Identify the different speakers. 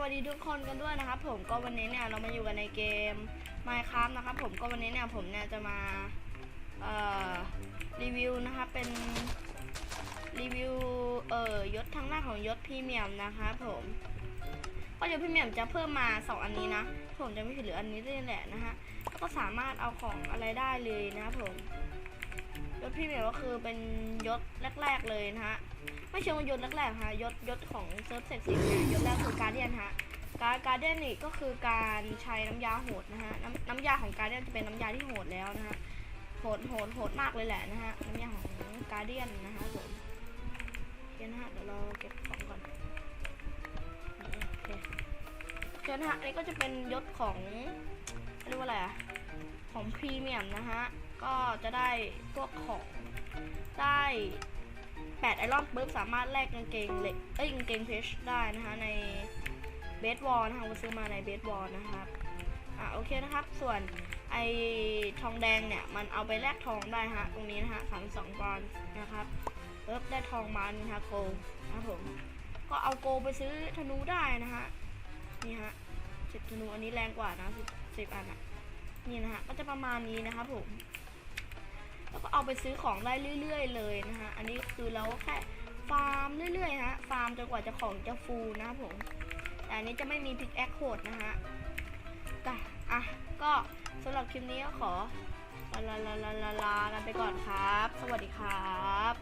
Speaker 1: วัสดีทุกคนกันด้วยนะครับ ผมก็วันนี้เนี่ยเรามาอยู่กันในเกม Minecraft นะครับ ผมก็วันนี้เนี่ยผมเนี่ยจะมาเอ่อรีวิวนะครับเป็นรีวิวเอ่อยศทางหน้าของยศพรีเมียมนะครับผมก็ยศพรีเมียมจะเพิ่มมาสองอันนี้นะผมจะไม่ผิดหรืออันนี้ด้วยแหละนะฮะก็สามารถเอาของอะไรได้เลยนะครับผม ยศพรีเมียมก็คือเป็นยศแรก ๆเลยนะฮะไม่เชิงว่ายศแรกๆฮะยศยศของเซิร์ฟเซ็กซี่ยศแรกคือการเดียนฮะการการเดียนนี่ก็คือการใช้น้ำยาโหดนะฮะน้ำน้ำยาของการเดียนจะเป็นน้ำยาที่โหดแล้วนะฮะโหดโหดโหดมากเลยแหละนะฮะน้ำยาของการเดียนนะฮะผมโอเคนะฮะเดี๋ยวเราเก็บของก่อนโอเคโอเคนะฮะอันนี้ก็จะเป็นยศของเรียกว่าอะไรอะ ของพรีเมียมนะฮะ ก็จะได้พวกของได้8ไอรอนปุ๊บสามารถแลกกางเกงเหล็กเอ้ยกางเกงเพชได้นะคะในเบสบอลนะคะผมซื้อมาในเบสบอลนะครับอะโอเคนะครับ ส่วนไอทองแดงเนี่ย มันเอาไปแลกทองได้ฮะตรงนี้นะฮะสามสองบอลนะครับเริ่มได้ทองมานี่ฮะโกลนะครับผมก็เอาโกลไปซื้อธนูได้นะฮะนี่ฮะสิบธนูอันนี้แรงกว่านะสิบสิบอันอะ นี่นะฮะก็จะประมาณนี้นะครับผมแล้วก็เอาไปซื้อของได้เรื่อย ๆ เลยนะฮะอันนี้คือเราแค่ฟาร์มเรื่อยๆฮะฟาร์มจนกว่าจะของจะฟูนะครับผมแต่อันนี้จะไม่มีพิกแอคโคดนะฮะแต่อะก็สำหรับคลิปนี้ก็ขอลาลาลาลาลากันไปก่อนครับ สวัสดีครับ